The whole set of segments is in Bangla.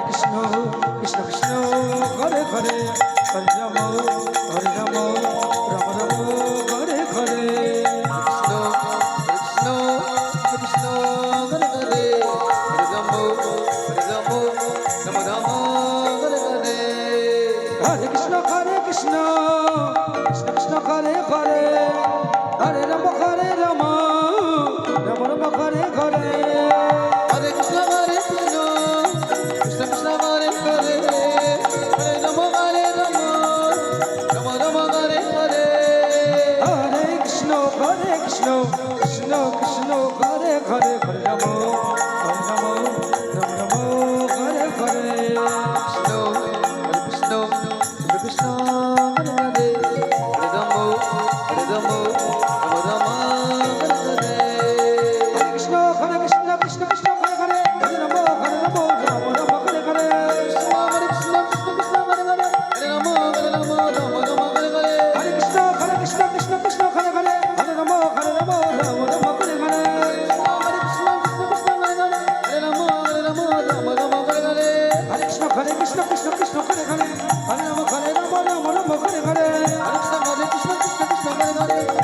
কৃষ্ণ কৃষ্ণ কৃষ্ণ ঘরে ঘরে হরে হরে হরে কৃষ্ণ কৃষ্ণ কৃষ্ণ হরে ঘরে ঘরে নমো কৃষ্ণ কৃষ্ণ কৃষ্ণ করে ঘরে হরে রাম হরে রাম রাম রাম করে ঘরে হরে। কৃষ্ণ হরে কৃষ্ণ কৃষ্ণ কৃষ্ণ করে ঘরে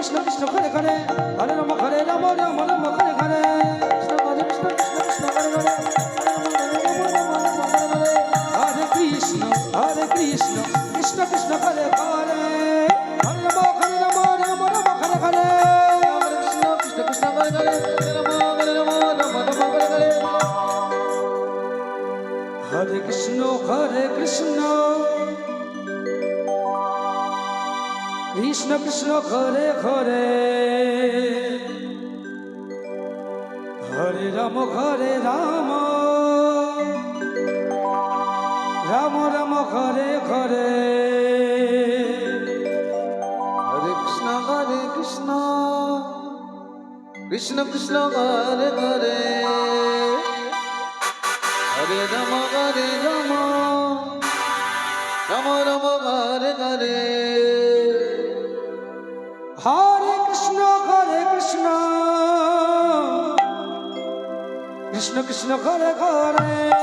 কৃষ্ণ কৃষ্ণ করে করে হরে রাম হরে রাম রাম রাম করে করে কৃষ্ণ হরে কৃষ্ণ কৃষ্ণ কৃষ্ণ করে করে হরে কৃষ্ণ হরে কৃষ্ণ কৃষ্ণ কৃষ্ণ করে করে হরে কৃষ্ণ হরে কৃষ্ণ কৃষ্ণ কৃষ্ণ হরে হরে হরে রাম হরে রাম। রাম রাম হরে হরে হরে কৃষ্ণ হরে কৃষ্ণ। কৃষ্ণ কৃষ্ণ ঘরে ঘরে। হরে রাম হরে রাম। রাম রাম ঘরে। হরে কৃষ্ণ কৃষ্ণ করে করে।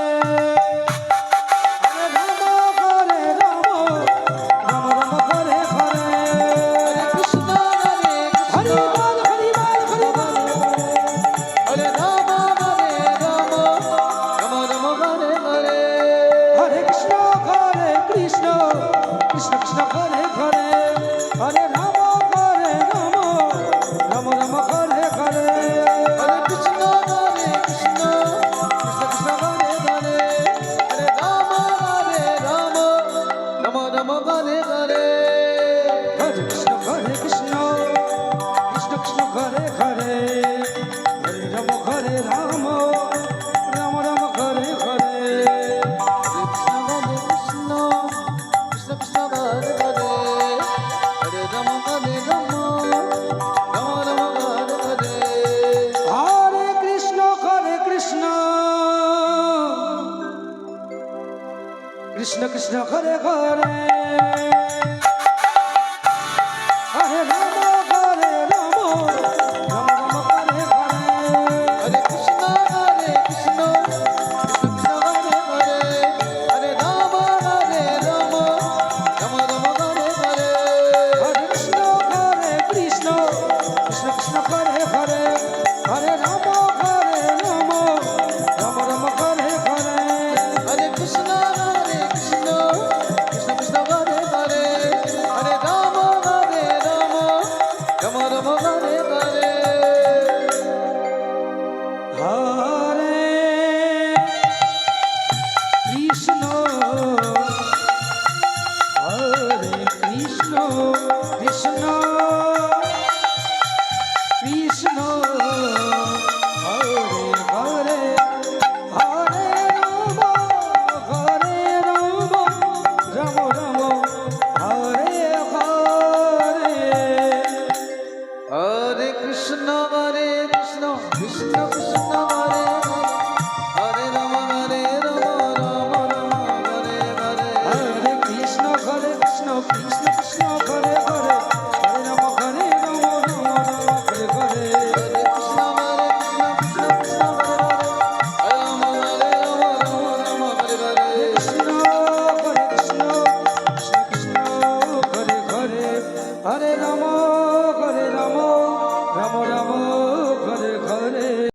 কৃষ্ণ কৃষ্ণ করে করে